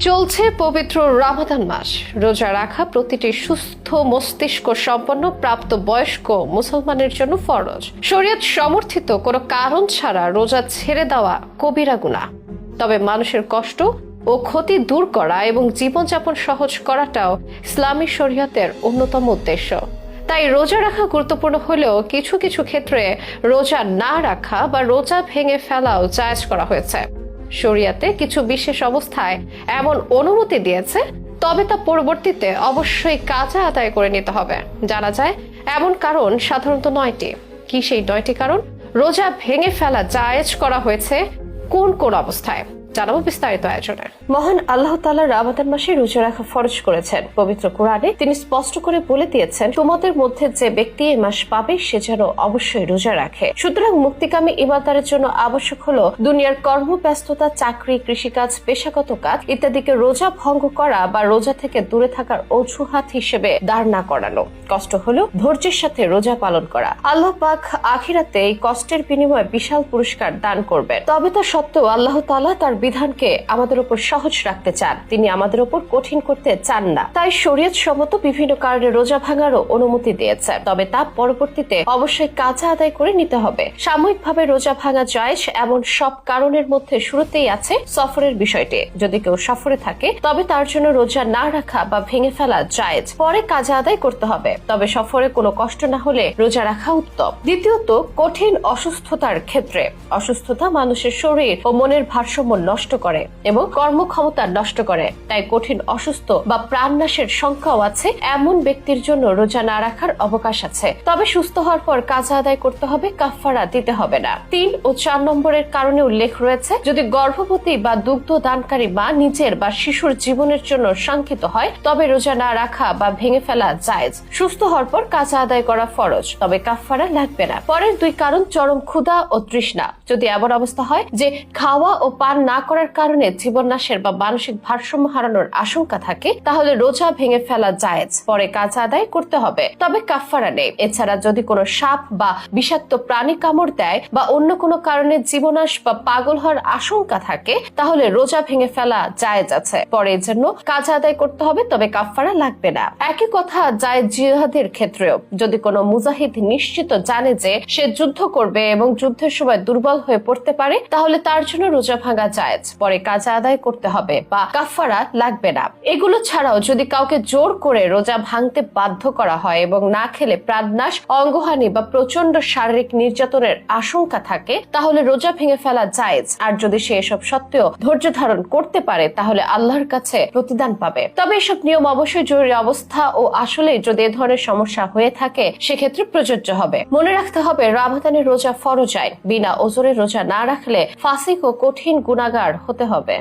চলছে পবিত্র রামাদান মাস। রোজা রাখা প্রতিটি সুস্থ মস্তিষ্ক সম্পন্ন প্রাপ্ত বয়স্ক মুসলমানের জন্য ফরজ। শরীয়ত সমর্থিত কোনো কারণ ছাড়া রোজা ছেড়ে দেওয়া কবিরা গুনাহ। তবে মানুষের কষ্ট ও ক্ষতি দূর করা এবং জীবনযাপন সহজ করাটাও ইসলামী শরীয়তের অন্যতম উদ্দেশ্য। তাই রোজা রাখা গুরুত্বপূর্ণ হলেও কিছু কিছু ক্ষেত্রে রোজা না রাখা বা রোজা ভেঙে ফেলাও জায়েজ করা হয়েছে। শরিয়াতে কিছু বিশেষ অবস্থায় এমন অনুমতি দিয়েছে, তবে তা পরবর্তীতে অবশ্যই কাজা আদায় করে নিতে হবে। জানা যায়, এমন কারণ সাধারণত নয়টি। কি সেই নয়টি কারণ? রোজা ভেঙে ফেলা জায়েজ করা হয়েছে কোন কোন অবস্থায়? জানাব বিস্তারিত আয়োজনে। মহান আল্লাহ তাআলা রামাদান মাসে রোজা রাখা ফরজ করেছেন। পবিত্র কোরআনে তিনি স্পষ্ট করে বলে দিয়েছেন, তোমাদের মধ্যে যে ব্যক্তি এই মাস পাবে, সে যেন অবশ্যই রোজা রাখে। সুতরাং মুক্তিকামী ইমানদারের জন্য আবশ্যক হলো দুনিয়ার কর্মব্যস্ততা, চাকরি, কৃষিকাজ, পেশাগত কাজ ইত্যাদিকে রোজা ভঙ্গ করা বা রোজা থেকে দূরে থাকার অজুহাত হিসেবে দাঁড় না করানো। কষ্ট হলো ধৈর্যের সাথে রোজা পালন করা। আল্লাহ পাক আখিরাতে এই কষ্টের বিনিময়ে বিশাল পুরস্কার দান করবেন। তবে তা সত্ত্বেও আল্লাহ তাআলা তার বিধানকে আমাদের উপর সহজ রাখতে চান। তিনি আমাদের উপর কঠিন করতে চান না। তাই শরীয়ত সম্মত বিভিন্ন কারণে রোজা ভাঙারও অনুমতি দিয়েছেন। তবে তা পরবর্তীতে অবশ্যই কাজা আদায় করে নিতে হবে। সাময়িকভাবে রোজা ভাঙা জায়েজ এমন সব কারণের মধ্যে শুরুতেই আছে সফরের বিষয়টি। যদি কেউ সফরে থাকে, তবে তার জন্য রোজা না রাখা বা ভেঙে ফেলা জায়েজ। পরে কাজা আদায় করতে হবে। তবে সফরে কোনো কষ্ট না হলে রোজা রাখা উত্তম। দ্বিতীয়ত, কঠিন অসুস্থতার ক্ষেত্রে। অসুস্থতা মানুষের শরীর ও মনের ভারসাম্য নষ্ট করে এবং কর্মক্ষমতা নষ্ট করে। তাই কঠিন, অসুস্থ বা প্রাণনাশের সংখ্যাও আছে। এমন ব্যক্তির জন্য রোজা না রাখার অবকাশ আছে। তবে সুস্থ হওয়ার পর কাজা আদায় করতে হবে কাফারা দিতে হবে না। তিন ও চার নম্বরের কারণে উল্লেখ রয়েছে, যদি গর্ভবতী বা দুগ্ধ দানকারী মা নিজের বা শিশুর জীবনের জন্য শঙ্কিত হয়, তবে রোজা না রাখা বা ভেঙে ফেলা জায়েজ। সুস্থ হওয়ার পর কাজা আদায় করা ফরজ, তবে কাফারা লাগবে না। পরের দুই কারণ চরম ক্ষুধা ও তৃষ্ণা। যদি এমন অবস্থা হয় যে খাওয়া ও পান না করার কারণে জীবননাশের বা মানসিক ভারসাম্য হারানোর আশঙ্কা থাকে, তাহলে রোজা ভেঙে ফেলা জায়েজ। পরে কাজা আদায় করতে হবে। তবে কাফারা নেই। এছাড়া যদি কোনো সাপ বা বিষাক্ত প্রাণী কামড় দেয় বা অন্য কোনো কারণে জীবনাশ বা পাগল হওয়ার আশঙ্কা থাকে, তাহলে রোজা ভেঙে ফেলা জায়েজ আছে। পরে এর জন্য কাজা আদায় করতে হবে, তবে কাফারা লাগবে না। একই কথা যায় জিহাদের ক্ষেত্রেও। যদি কোনো মুজাহিদ নিশ্চিত জানে যে সে যুদ্ধ করবে এবং যুদ্ধের সময় দুর্বল হয়ে পড়তে পারে, তাহলে তার জন্য রোজা ভাঙা জায়েজ পরে কাজা আদায় করতে হবে বা কাফারা লাগবে না। এগুলো ছাড়াও যদি কাউকে জোর করে রোজা ভাঙতে বাধ্য করা হয় এবং না খেলে প্রাণনাশ, অঙ্গহানি বা প্রচণ্ড শারীরিক নির্যাতনের আশঙ্কা থাকে, তাহলে রোজা ভেঙে ফেলা জায়েজ। আর যদি সে এসব সত্ত্বেও ধৈর্য ধারণ করতে পারে, তাহলে আল্লাহর কাছে প্রতিদান পাবে। তবে এসব নিয়ম অবশ্যই জরুরি অবস্থা ও আসলে যদি এ ধরনের সমস্যা হয়ে থাকে, সেক্ষেত্রে প্রযোজ্য হবে। মনে রাখতে হবে, রামাদানের রোজা ফরজ বিনা ওজোরে রোজা না রাখলে ফাসিক ও কঠিন গুণাগার হতে হবে।